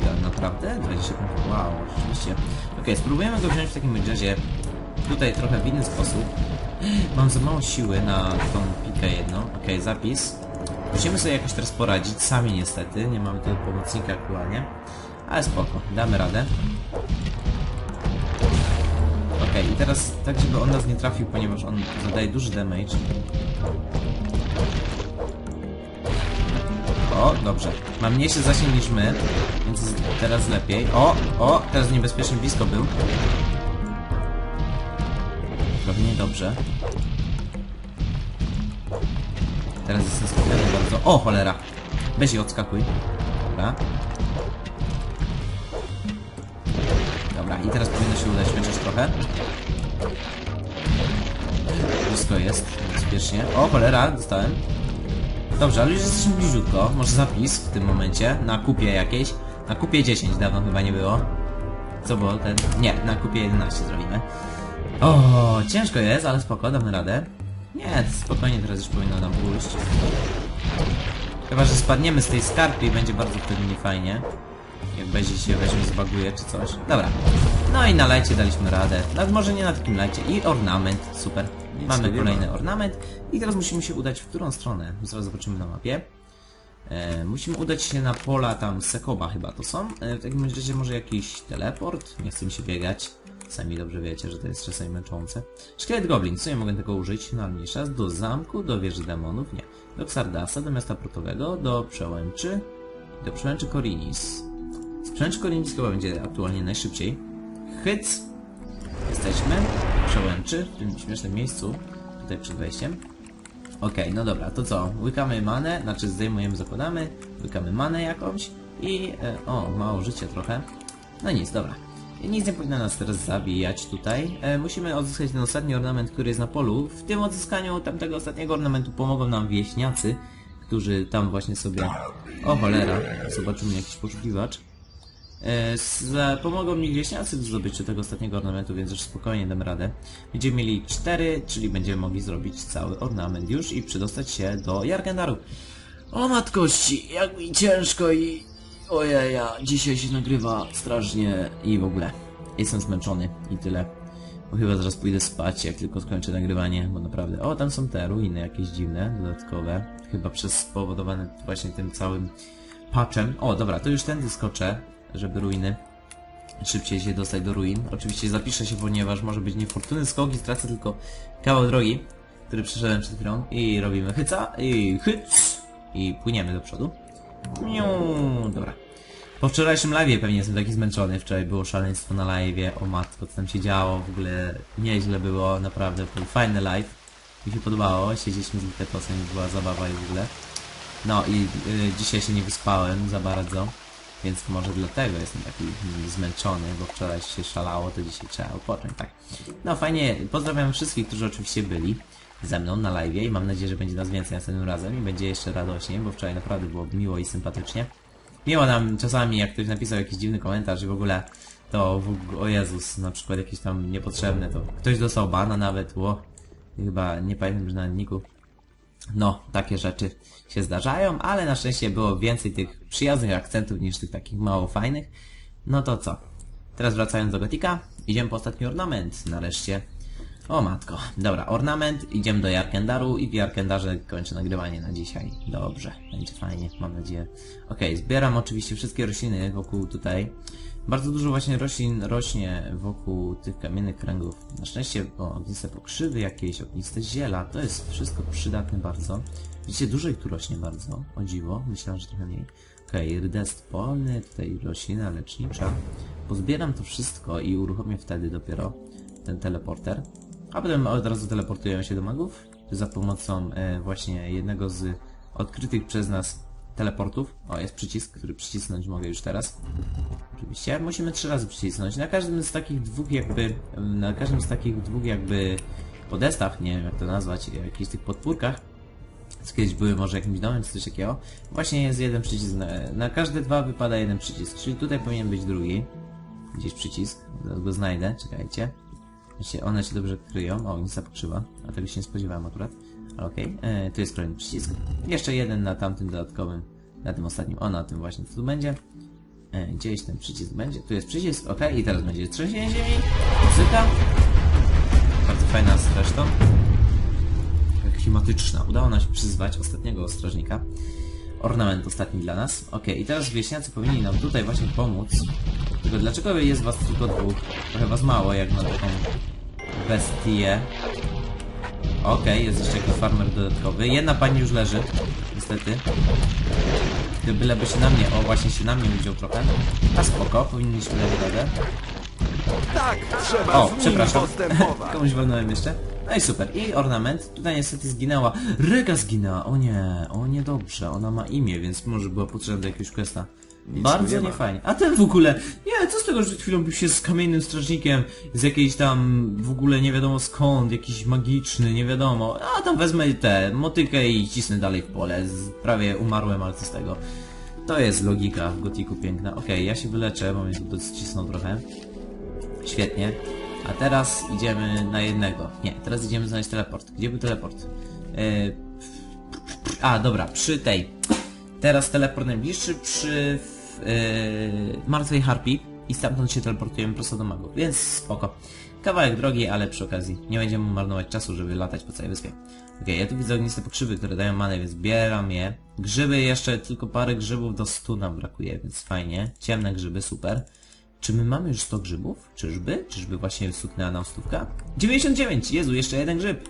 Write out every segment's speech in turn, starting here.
Ja, naprawdę? 20 punktów. Wow, rzeczywiście. Okej, spróbujemy go wziąć w takim razie tutaj trochę w inny sposób. Mam za mało siły na tą pikę jedną. Okej, zapis. Musimy sobie jakoś teraz poradzić, sami niestety. Nie mamy tego pomocnika aktualnie. Ale spoko, damy radę. Okej, i teraz tak, żeby on nas nie trafił, ponieważ on zadaje duży damage. O, dobrze. Ma mniejszy zasięg niż my, więc teraz lepiej. O, o, teraz niebezpiecznie blisko był. Trochę niedobrze. Teraz jestem skupiony bardzo. O, cholera! Weź i odskakuj. Dobra. Dobra, i teraz powinno się udać chociaż trochę. Wszystko jest bezpiecznie. O, cholera, dostałem. Dobrze, ale już jesteśmy bliziutko. Może zapis w tym momencie. Na kupie jakiejś. Na kupie 10 dawno chyba nie było. Co było ten? Nie, na kupie 11 zrobimy. O, ciężko jest, ale spoko, damy radę. Nie, spokojnie teraz już powinno nam pójść. Chyba, że spadniemy z tej skarpy i będzie bardzo wtedy niefajnie. Jak będzie się weźmie zbaguje czy coś. Dobra. No i na lajcie daliśmy radę. No, może nie na takim lajcie. I ornament, super. Mamy kolejny ornament. I teraz musimy się udać w którą stronę? Zaraz zobaczymy na mapie. E, musimy udać się na pola tam Sekoba chyba to są. E, w takim razie może jakiś teleport. Nie chcę mi się biegać. Sami dobrze wiecie, że to jest czasami męczące. Szkielet Goblin, co ja mogę tego użyć? No mniejsza. Do zamku, do wieży demonów, nie. Do Xardasa, do miasta portowego, do przełęczy. Do przełęczy Korinis. Z przełęczy Korinis chyba będzie aktualnie najszybciej. Hyc. Jesteśmy. Przełęczy, w tym śmiesznym miejscu. Tutaj przed wejściem. Okej, no dobra, to co? Łykamy manę, znaczy zdejmujemy, zakładamy, łykamy manę jakąś i... E, o, mało życia trochę. No nic, dobra. Nic nie powinno nas teraz zabijać tutaj. E, musimy odzyskać ten ostatni ornament, który jest na polu. W tym odzyskaniu tamtego ostatniego ornamentu pomogą nam wieśniacy, którzy tam właśnie sobie... O cholera, zobaczymy jakiś poszukiwacz. E, z, pomogą mi wieśniacy w zdobyciu tego ostatniego ornamentu, więc już spokojnie dam radę. Będziemy mieli 4, czyli będziemy mogli zrobić cały ornament już i przedostać się do Jargendaru. O matkości, jak mi ciężko i... Ojeja, dzisiaj się nagrywa strasznie i w ogóle. Jestem zmęczony i tyle. Bo chyba zaraz pójdę spać, jak tylko skończę nagrywanie, bo naprawdę... O, tam są te ruiny jakieś dziwne, dodatkowe. Chyba przez spowodowane właśnie tym całym patchem. O, dobra, to już tędy skoczę, żeby ruiny szybciej się dostać do ruin. Oczywiście zapiszę się, ponieważ może być niefortunny skok i stracę tylko kawał drogi, który przeszedłem przed chwilą. I robimy hyca, i hyc, i płyniemy do przodu. Miu, dobra. Po wczorajszym live pewnie jestem taki zmęczony. Wczoraj było szaleństwo na live. O matko, co tam się działo. W ogóle nieźle było. Naprawdę był fajny live. Mi się podobało. Siedzieliśmy z Luketosem i była zabawa i w ogóle. No i y, dzisiaj się nie wyspałem za bardzo. Więc może dlatego jestem taki zmęczony, bo wczoraj się szalało, to dzisiaj trzeba odpocząć, tak. No fajnie, pozdrawiam wszystkich, którzy oczywiście byli ze mną na live i mam nadzieję, że będzie nas więcej następnym razem i będzie jeszcze radośnie, bo wczoraj naprawdę było miło i sympatycznie. Miło nam czasami, jak ktoś napisał jakiś dziwny komentarz i w ogóle to, w, o Jezus, na przykład jakieś tam niepotrzebne, to ktoś dostał bana nawet, ło, chyba nie pamiętam już na niku. No, takie rzeczy się zdarzają, ale na szczęście było więcej tych przyjaznych akcentów niż tych takich mało fajnych. No to co? Teraz wracając do Gotika, idziemy po ostatni ornament, nareszcie. O matko. Dobra, ornament, idziemy do Jarkendaru i w Jarkendarze kończę nagrywanie na dzisiaj. Dobrze, będzie fajnie, mam nadzieję. Okej, zbieram oczywiście wszystkie rośliny wokół tutaj. Bardzo dużo właśnie roślin rośnie wokół tych kamiennych kręgów. Na szczęście o, ogniste pokrzywy jakieś, ogniste ziela, to jest wszystko przydatne bardzo. Widzicie, dużo ich tu rośnie bardzo, o dziwo, myślałem, że trochę mniej. Okej, okay, rdest polny, tutaj roślina lecznicza. Pozbieram to wszystko i uruchomię wtedy dopiero ten teleporter. A potem od razu teleportujemy się do magów za pomocą e, właśnie jednego z odkrytych przez nas teleportów. O, jest przycisk, który przycisnąć mogę już teraz. Oczywiście. Musimy trzy razy przycisnąć. Na każdym z takich dwóch jakby... Na każdym z takich dwóch jakby podestach, nie wiem jak to nazwać, jakichś tych podpórkach, co kiedyś były może jakimś domem czy coś takiego, właśnie jest jeden przycisk. Na, na każde dwa wypada jeden przycisk, czyli tutaj powinien być drugi. Gdzieś przycisk, zaraz go znajdę, czekajcie. Znaczy, one się dobrze kryją. O, nic pokrzywa, a tego się nie spodziewałem akurat. Ale okej, okay. tu jest kolejny przycisk. Jeszcze jeden na tamtym dodatkowym, na tym ostatnim, o na tym właśnie, co tu będzie. E, gdzieś ten przycisk będzie. Tu jest przycisk, ok, i teraz będzie trzęsienie ziemi, muzyka. Bardzo fajna zresztą. Klimatyczna. Udało nam się przyzwać ostatniego strażnika. Ornament ostatni dla nas. Ok, i teraz wieśniacy powinni nam tutaj właśnie pomóc. Tylko dlaczego jest was tylko dwóch? Trochę was mało, jak na taką bestię. Okej, jest jeszcze jakiś farmer dodatkowy. Jedna pani już leży, niestety. Gdyby byleby się na mnie, o właśnie się na mnie widział trochę. A spoko, powinniśmy dać radę. Tak, trzeba O, z przepraszam. Komuś walnąłem jeszcze. No i super. I ornament. Tutaj niestety zginęła. Ryga zginęła. O nie, o niedobrze. Ona ma imię, więc może była potrzebna do jakiegoś questa. Bardzo nie ma. niefajnie. A ten w ogóle, nie, co z tego, że przed chwilą bił się z kamiennym strażnikiem, z jakiejś tam, w ogóle nie wiadomo skąd, jakiś magiczny, nie wiadomo. A tam wezmę tę motykę i cisnę dalej w pole. Prawie umarłem, ale co z tego. To jest logika w gotiku piękna. Okej, ja się wyleczę, bo mnie tu docisnął trochę. Świetnie. A teraz idziemy na jednego. Nie, teraz idziemy znaleźć teleport. Gdzie był teleport? Yy... A, dobra, przy tej. Teraz teleport najbliższy przy yy, martwej harpii i stamtąd się teleportujemy prosto do magów, więc spoko. Kawałek drogi, ale przy okazji nie będziemy marnować czasu, żeby latać po całej wyspie. Okej, ja tu widzę ogniste pokrzywy, które dają manę, więc bieram je. Grzyby jeszcze, tylko parę grzybów do 100 nam brakuje, więc fajnie. Ciemne grzyby, super. Czy my mamy już 100 grzybów? Czyżby? Czyżby właśnie stuknęła nam stówka? 99! Jezu, jeszcze jeden grzyb!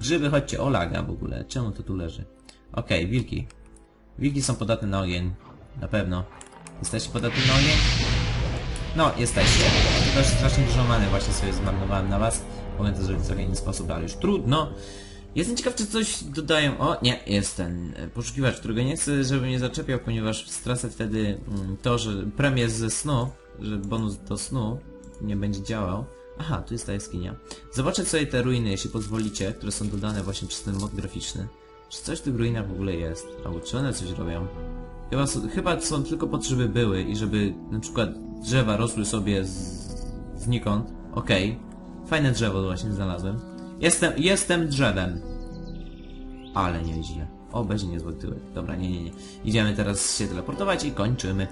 Grzyby, chodźcie, o laga w ogóle. Czemu to tu leży? Okej, wilki. Wilki są podatne na ogień. Na pewno. Jesteście podatni na ogień? No, jesteście. Też strasznie dużo many właśnie sobie zmarnowałem na was. Mogę to zrobić w inny sposób, ale już trudno. Jestem ciekaw, czy coś dodają. O, nie, jest ten e, poszukiwacz, którego nie chcę, żeby mnie zaczepiał, ponieważ stracę wtedy mm, to, że premię ze snu, że bonus do snu nie będzie działał. Aha, tu jest ta jaskinia. Zobaczę sobie te ruiny, jeśli pozwolicie, które są dodane właśnie przez ten mod graficzny. Czy coś w tych ruinach w ogóle jest? Albo czy one coś robią? Chyba, są- chyba są tylko po to, żeby były i żeby na przykład drzewa rosły sobie z, znikąd. Okej. Fajne drzewo właśnie znalazłem. Jestem, jestem drzewem. Ale nieźle. O, będzie niezły tyłek. Dobra, nie, nie, nie. Idziemy teraz się teleportować i kończymy.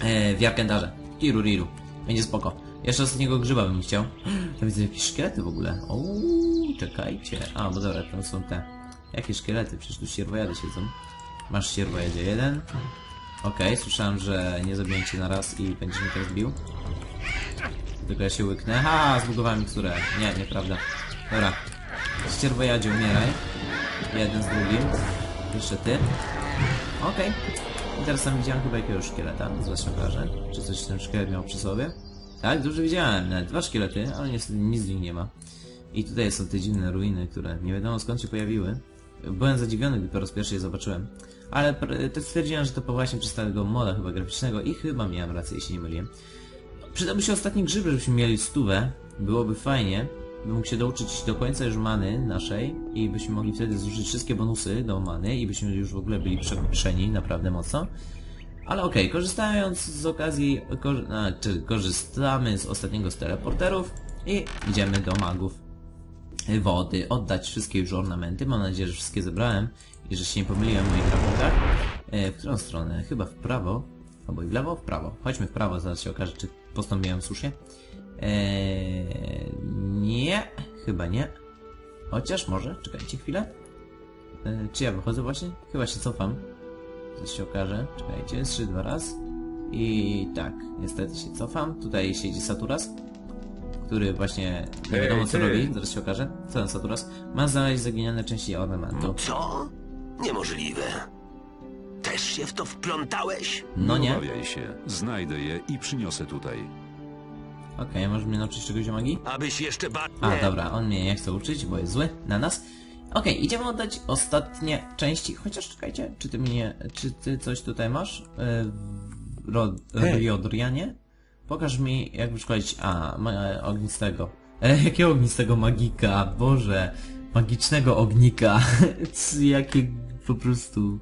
E, w Jarkendarze. Tiru riru. Będzie spoko. Jeszcze ostatniego grzyba bym chciał. Tam widzę jakieś szkielety w ogóle. O, czekajcie. A, bo dobra, tam są te. Jakie szkielety? Przecież tu sierwojady siedzą. Masz sierwojadzie jeden. Okej, słyszałem, że nie zabiję cię na raz i będziesz mnie teraz bił. Tylko ja się łyknę. Ha, zbudowałem miksturę. Nie, nieprawda. Dobra. Ścierwojadzie, umieraj. Jeden z drugim. Jeszcze ty. Okej. I teraz tam widziałem chyba jakiegoś szkieleta. Zaraz się okaże. Czy coś ten szkielet miał przy sobie? Tak, dużo widziałem. Nawet dwa szkielety, ale niestety nic z nich nie ma. I tutaj są te dziwne ruiny, które nie wiadomo skąd się pojawiły. Byłem zadziwiony, gdy po raz pierwszy je zobaczyłem. Ale stwierdziłem, że to właśnie przez tego moda chyba graficznego i chyba miałem rację, jeśli nie myliłem. Przydałby się ostatni grzyb, żebyśmy mieli stówę. Byłoby fajnie. Bym mógł się douczyć do końca już many naszej i byśmy mogli wtedy zużyć wszystkie bonusy do many i byśmy już w ogóle byli przepiszeni naprawdę mocno. Ale okej, korzystając z okazji, kor a, czy korzystamy z ostatniego z teleporterów i idziemy do magów wody, oddać wszystkie już ornamenty. Mam nadzieję, że wszystkie zebrałem i że się nie pomyliłem w moich rachunkach. E, w którą stronę? Chyba w prawo. Albo i w lewo? W prawo. Chodźmy w prawo, zaraz się okaże, czy postąpiłem słusznie. Eee, nie, chyba nie. Chociaż może, czekajcie chwilę. E, czy ja wychodzę właśnie? Chyba się cofam. Zaraz się okaże. Czekajcie, trzy, dwa raz. I tak, niestety się cofam. Tutaj siedzi Saturas, który właśnie nie wiadomo co ty. robi. Zaraz się okaże. Co ten Saturas? Ma znaleźć zaginione części ornamentu. Co? Niemożliwe. Też się w to wplątałeś? No nie. obawiaj się. Znajdę je i przyniosę tutaj. Okej, może mnie nauczyć czegoś o magii? Abyś jeszcze ba... A, dobra, on mnie nie chce uczyć, bo jest zły na nas. Okej, idziemy oddać ostatnie części, chociaż czekajcie, czy ty mnie, czy ty coś tutaj masz? Yy, ro, Riodrianie? Pokaż mi, jak wyszkolić, a, ma, ognistego. E, jakiego ognistego magika? Boże, magicznego ognika. Jakie, po prostu,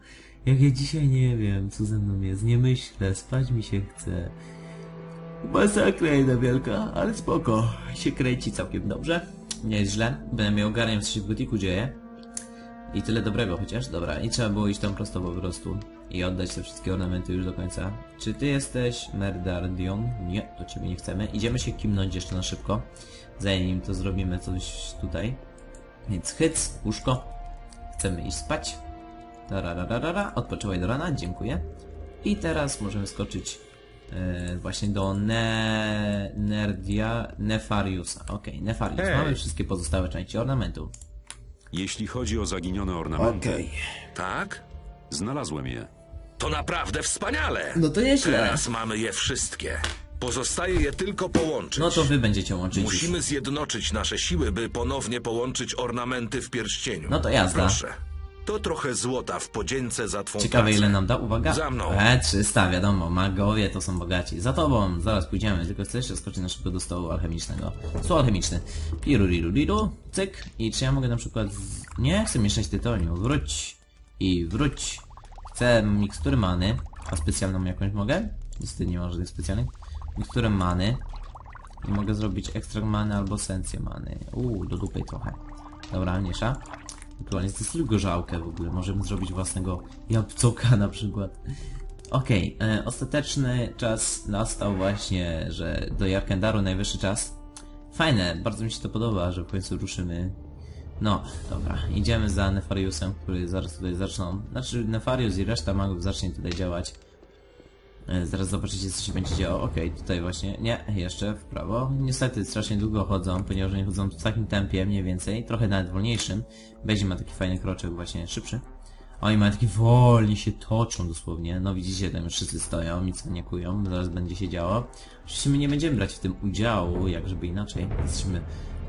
jak ja dzisiaj nie wiem, co ze mną jest, nie myślę, spać mi się chce. Masakra jedna wielka, ale spoko. Się kręci całkiem dobrze. Nie jest źle. Będę miał ogarniać, co się w gotiku dzieje. I tyle dobrego chociaż, dobra. I trzeba było iść tam prosto po prostu. I oddać te wszystkie ornamenty już do końca. Czy ty jesteś Merdardion? Nie, to ciebie nie chcemy. Idziemy się kimnąć jeszcze na szybko. Zanim to zrobimy coś tutaj. Więc hyc, łóżko. Chcemy iść spać. Tarararara, odpoczywaj do rana, dziękuję. I teraz możemy skoczyć e, właśnie do ne... Nerdia... Nefariusa. Okej, Nefarius. Hej. Mamy wszystkie pozostałe części ornamentu. Jeśli chodzi o zaginione ornamenty, Okej. Tak? znalazłem je. To naprawdę wspaniale! No to nieźle. Teraz mamy je wszystkie. Pozostaje je tylko połączyć. No to wy będziecie łączyć. Musimy zjednoczyć nasze siły, by ponownie połączyć ornamenty w pierścieniu. No to jazda. Proszę. To trochę złota w podzięce za twą Ciekawe pracę. ile nam da, uwaga. Za mną. E, 300, wiadomo, magowie to są bogaci. Za tobą, zaraz pójdziemy, tylko chcę jeszcze skoczyć na szybko do stołu alchemicznego. Stół alchemiczny. Piruriruliru, cyk. I czy ja mogę na przykład... Nie, chcę mieszać tytoniu. Wróć. I wróć. Chcę mikstury many. A specjalną jakąś mogę? Niestety nie ma żadnych specjalnych. Miksturę many. I mogę zrobić ekstrakt many albo esencję many. Uuu, do dupy trochę. Dobra, miesza. Aktualnie zdecyduj gorzałkę w ogóle. Możemy zrobić własnego jabłcoka na przykład. Okej, e, ostateczny czas nastał właśnie, że do Jarkendaru najwyższy czas. Fajne, bardzo mi się to podoba, że w końcu ruszymy. No, dobra, idziemy za Nefariusem, który zaraz tutaj zaczną. Znaczy, Nefarius i reszta magów zacznie tutaj działać. E, Zaraz zobaczycie, co się będzie działo. Okej, tutaj właśnie. Nie, jeszcze w prawo. Niestety strasznie długo chodzą, ponieważ oni chodzą w takim tempie mniej więcej, trochę nawet wolniejszym. Bezik ma taki fajny kroczek, właśnie szybszy. Oni mają taki wolni się toczą dosłownie. No widzicie, tam już wszyscy stoją, nic nie kują, zaraz będzie się działo. Oczywiście my nie będziemy brać w tym udziału, jak żeby inaczej. Jesteśmy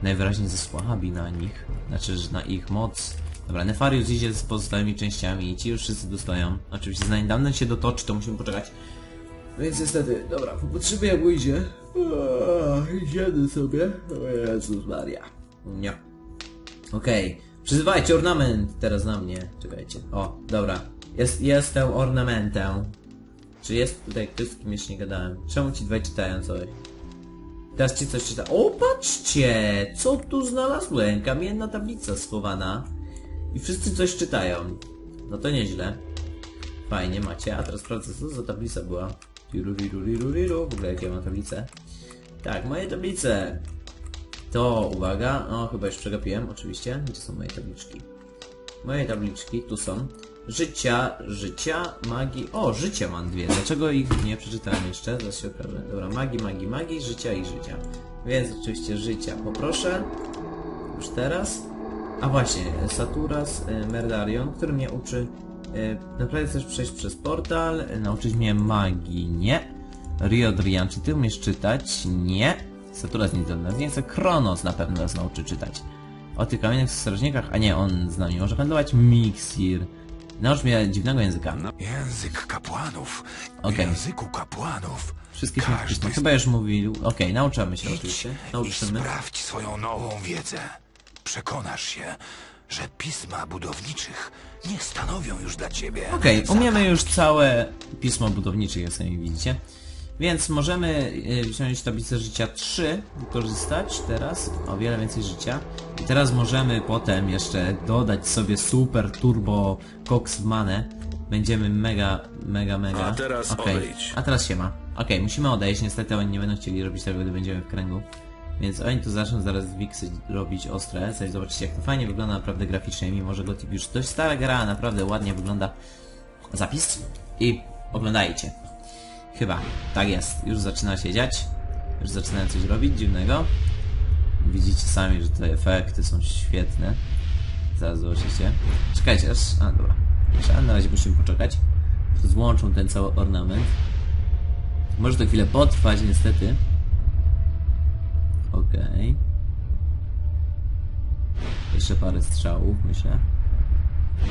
najwyraźniej za słabi na nich. Znaczy, że na ich moc. Dobra, Nefarius idzie z pozostałymi częściami i ci już wszyscy dostoją. Oczywiście zanim dawno się dotoczy, to musimy poczekać. Więc niestety, dobra, popatrzymy jak ujdzie. Idziemy sobie. O Jezus Maria. Nie. Okej. Przyzywajcie ornament teraz na mnie. Czekajcie. O, dobra. Jest, jestem ornamentem. Czy jest tutaj ktoś, z kim jeszcze nie gadałem? Czemu ci dwaj czytają coś? Teraz ci coś czyta. O, patrzcie! Co tu znalazłem? Kamienna tablica schowana. I wszyscy coś czytają. No to nieźle. Fajnie macie, a teraz sprawdzę co za tablica była. W ogóle jakie mam tablicę. Tak, moje tablice. To, uwaga, o chyba już przegapiłem, oczywiście. Gdzie są moje tabliczki? Moje tabliczki, tu są. Życia, życia, magii. O, życia mam dwie. Dlaczego ich nie przeczytałem jeszcze? Zaraz się okaże. Dobra, magii, magii, magii, życia i życia. Więc oczywiście życia poproszę. Już teraz. A właśnie, Saturas e, Merdarion, który mnie uczy. E, Naprawdę chcesz przejść przez portal, e, nauczyć mnie magii, nie. Riodrian, czy ty umiesz czytać? Nie. Saturas nic od nas nie chce. Kronos na pewno nas nauczy czytać. O tych kamiennych strażnikach, a nie, on z nami może handlować. Mixir. Naucz mnie dziwnego języka. Język kapłanów. W języku kapłanów. Wszystkie się Chyba już mówił. Okej, nauczamy się Idź oczywiście. Nauczymy. sprawdź swoją nową wiedzę. Przekonasz się, że pisma budowniczych nie stanowią już dla ciebie. Okej, zagadki. umiemy już całe pismo budownicze, jak sami widzicie. Więc możemy y, wziąć tablicę życia 3, wykorzystać teraz o wiele więcej życia. I teraz możemy potem jeszcze dodać sobie super turbo cox w manę. Będziemy mega, mega, mega. A teraz Okej. odejdź. A teraz się ma. Okej, musimy odejść, niestety oni nie będą chcieli robić tego, gdy będziemy w kręgu. Więc oni tu zaczną zaraz wiksy robić ostre. Coś zobaczycie jak to fajnie wygląda naprawdę graficznie, mimo że Gothic już dość stara gra, naprawdę ładnie wygląda zapis. I oglądajcie. Chyba, tak jest. Już zaczyna się dziać. Już zaczynają coś robić dziwnego. Widzicie sami, że te efekty są świetne. Zaraz zobaczycie. Czekajcie, aż... A, dobra. Jeszcze, na razie musimy poczekać. Złączą ten cały ornament. Może to chwilę potrwać, niestety. Okej. Jeszcze parę strzałów, myślę.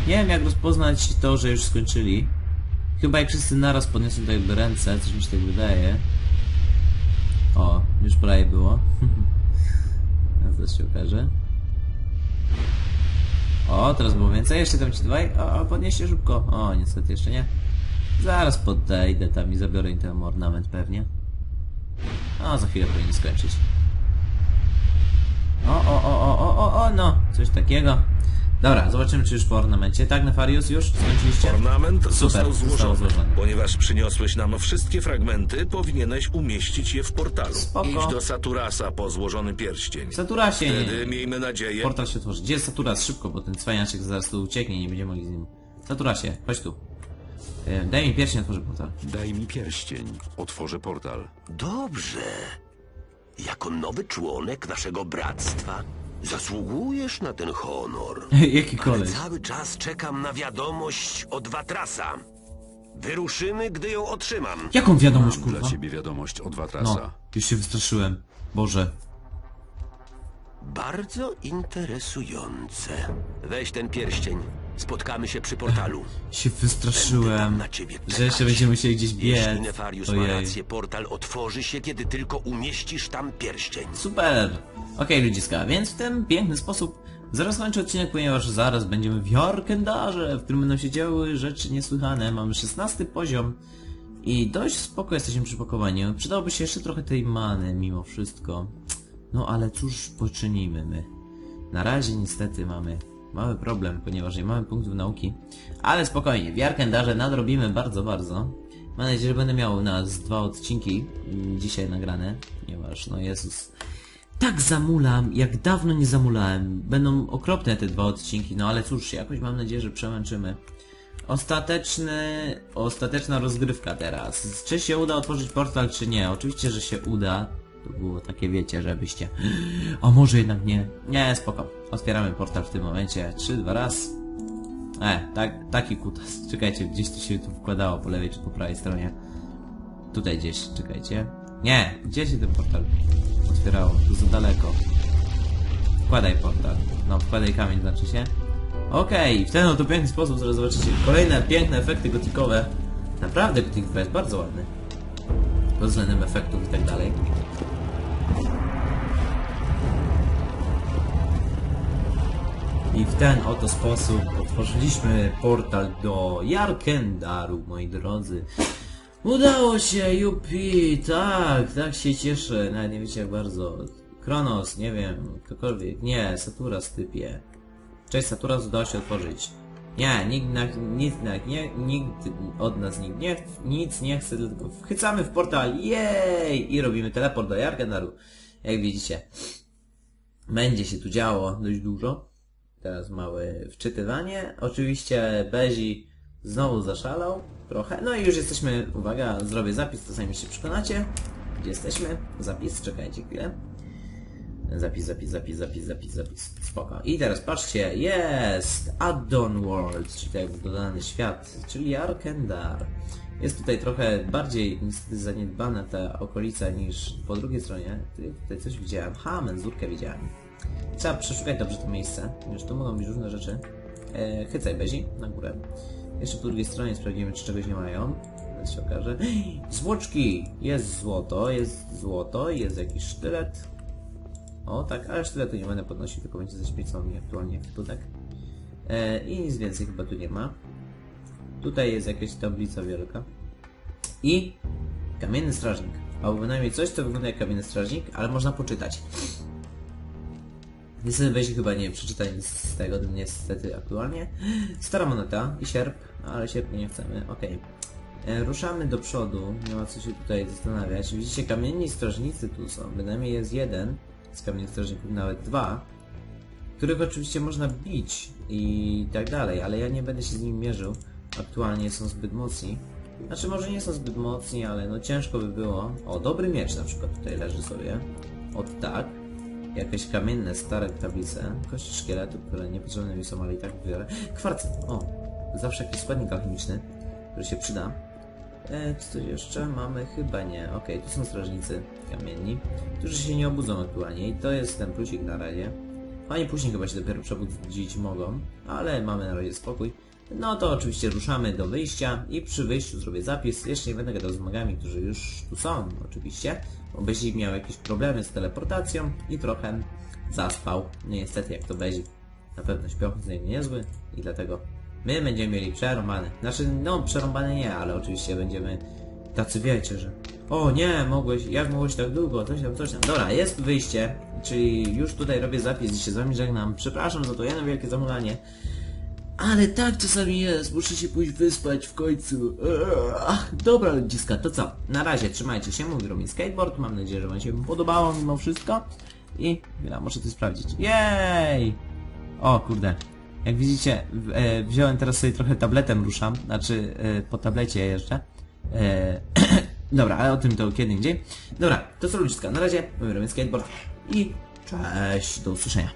Nie wiem, jak rozpoznać to, że już skończyli. Chyba jak wszyscy naraz podniosą tak jakby ręce, coś mi się tak wydaje. O, już prawie było. Zaraz się okaże. O, teraz było więcej, jeszcze tam ci dwaj. O, podnieście szybko. O, niestety jeszcze nie. Zaraz podejdę tam i zabiorę im ten ornament pewnie. O, za chwilę powinien skończyć. O, o, o, o, o, o, o, no, coś takiego. Dobra, zobaczymy czy już po ornamencie. Tak, Nefarius, już? Skończyliście? Ornament został został złożony. złożony. Ponieważ przyniosłeś nam wszystkie fragmenty, powinieneś umieścić je w portalu. Spoko. Idź do Saturasa po złożony pierścień. Saturasie! Wtedy, miejmy nadzieję, Portal się otworzy. Gdzie jest Saturas? Szybko, bo ten cwaniaczek zaraz tu ucieknie i nie będziemy mogli z nim... Saturasie, chodź tu. E, Daj mi pierścień, otworzy portal. Daj mi pierścień. Otworzę portal. Dobrze. Jako nowy członek naszego bractwa zasługujesz na ten honor. Jaki Ale koleś. cały czas czekam na wiadomość od Watrasa. Wyruszymy, gdy ją otrzymam. Jaką wiadomość, Dla kurwa? ciebie wiadomość od Watrasa. No, już się wystraszyłem. Boże. Bardzo interesujące. Weź ten pierścień. Spotkamy się przy portalu. Się wystraszyłem, na ciebie że jeszcze będziemy musieli gdzieś Jeśli biec. Nefarius ma rację, portal otworzy się, kiedy tylko umieścisz tam pierścień. Super! Okej, ludziska, więc w ten piękny sposób zaraz kończę odcinek, ponieważ zaraz będziemy w Jorkendarze, w którym będą się działy rzeczy niesłychane. Mamy 16 poziom i dość spoko jesteśmy przy pakowaniu. Przydałoby się jeszcze trochę tej many mimo wszystko. No ale cóż poczynimy my. Na razie niestety mamy mały problem, ponieważ nie mamy punktów nauki. Ale spokojnie, w Jarkendarze nadrobimy bardzo, bardzo. Mam nadzieję, że będę miał na dwa odcinki mm, dzisiaj nagrane, ponieważ, no Jezus, tak zamulam, jak dawno nie zamulałem. Będą okropne te dwa odcinki, no ale cóż, jakoś mam nadzieję, że przemęczymy. Ostateczny, ostateczna rozgrywka teraz. Czy się uda otworzyć portal, czy nie? Oczywiście, że się uda. To było takie, wiecie, żebyście... A może jednak nie? Nie, spoko. Otwieramy portal w tym momencie. Trzy, dwa, raz. E, tak, taki kutas. Czekajcie, gdzieś to się tu wkładało, po lewej czy po prawej stronie. Tutaj gdzieś, czekajcie. Nie, gdzie się ten portal otwierało? Tu za daleko. Wkładaj portal. No, wkładaj kamień, znaczy się. Okej, w ten oto piękny sposób zaraz zobaczycie kolejne piękne efekty gotikowe. Naprawdę gotik jest bardzo ładny. Pod względem efektów i tak dalej. I w ten oto sposób otworzyliśmy portal do Jarkendaru, moi drodzy. Udało się, jupi, tak, tak się cieszę, nawet nie wiecie jak bardzo. Kronos, nie wiem, ktokolwiek, nie, Saturas typie. Cześć, Saturas udało się otworzyć. Nie, nikt, na, nic, na, nie, nikt od nas nikt nie, nic nie chce, tylko wchycamy w portal, jej! I robimy teleport do Jarkendaru. Jak widzicie, będzie się tu działo dość dużo. Teraz małe wczytywanie. Oczywiście Bezi znowu zaszalał trochę. No i już jesteśmy, uwaga, zrobię zapis, to sami się przekonacie. Gdzie jesteśmy? Zapis, czekajcie chwilę. Zapis, zapis, zapis, zapis, zapis, zapis. Spoko. I teraz patrzcie, jest Addon World, czyli tak dodany świat, czyli Arkendar. Jest tutaj trochę bardziej niestety zaniedbana ta okolica niż po drugiej stronie. Tutaj- Tutaj coś widziałem. Ha, menzurkę widziałem. Trzeba przeszukać dobrze to miejsce, już tu mogą być różne rzeczy. E, chycaj Bezi na górę. Jeszcze po drugiej stronie sprawdzimy, czy czegoś nie mają. Teraz się okaże. Zwłoczki! Jest złoto, jest złoto, jest jakiś sztylet. O tak, ale sztyletu nie będę podnosił, tylko będzie zaśpieć co mi aktualnie w tutek. E, I nic więcej chyba tu nie ma. Tutaj jest jakaś tablica wielka. I kamienny strażnik. Albo bynajmniej coś, co wygląda jak kamienny strażnik, ale można poczytać. Niestety Bezi chyba nie przeczyta nic z tego, niestety aktualnie. Stara moneta i sierp, ale sierpu nie chcemy, okej. E, Ruszamy do przodu, nie ma co się tutaj zastanawiać. Widzicie, kamienni strażnicy tu są, bynajmniej jest jeden z kamiennych strażników, nawet dwa, których oczywiście można bić i tak dalej, ale ja nie będę się z nimi mierzył. Aktualnie są zbyt mocni. Znaczy może nie są zbyt mocni, ale no ciężko by było. O, dobry miecz na przykład tutaj leży sobie. Od tak. Jakieś kamienne, stare tablice. Kości szkieletu, które niepotrzebne mi są, ale i tak biorę. Kwarc. O, zawsze jakiś składnik alchemiczny, który się przyda. E, co jeszcze mamy? Chyba nie. Okej, tu są strażnicy kamienni, którzy się nie obudzą aktualnie i to jest ten plusik na razie. Oni później chyba się dopiero przebudzić mogą, ale mamy na razie spokój. No to oczywiście ruszamy do wyjścia i przy wyjściu zrobię zapis. Jeszcze nie będę gadał z magami, którzy już tu są, oczywiście, bo Bezik miał jakieś problemy z teleportacją i trochę zaspał. No niestety, jak to Bezik, na pewno śpioch z niezły i dlatego my będziemy mieli przerąbane. Znaczy, no przerąbane nie, ale oczywiście będziemy tacy wiecie, że o nie, mogłeś, jak mogłeś tak długo, coś tam, coś tam. Dobra, jest wyjście, czyli już tutaj robię zapis i się z wami żegnam. Przepraszam za to jedno wielkie zamulanie. Ale tak czasami jest, muszę się pójść wyspać w końcu. Ach, dobra ludziska, to co? Na razie, trzymajcie się, mówił Romin Skateboard, mam nadzieję, że wam się podobało mimo wszystko. I, chwila, muszę to sprawdzić. Jej! O kurde. Jak widzicie, e, wziąłem teraz sobie trochę tabletem ruszam, znaczy e, po tablecie jeszcze. E, dobra, ale o tym to kiedy indziej. Dobra, to co ludziska, na razie, mówię Romin Skateboard i cześć, do usłyszenia.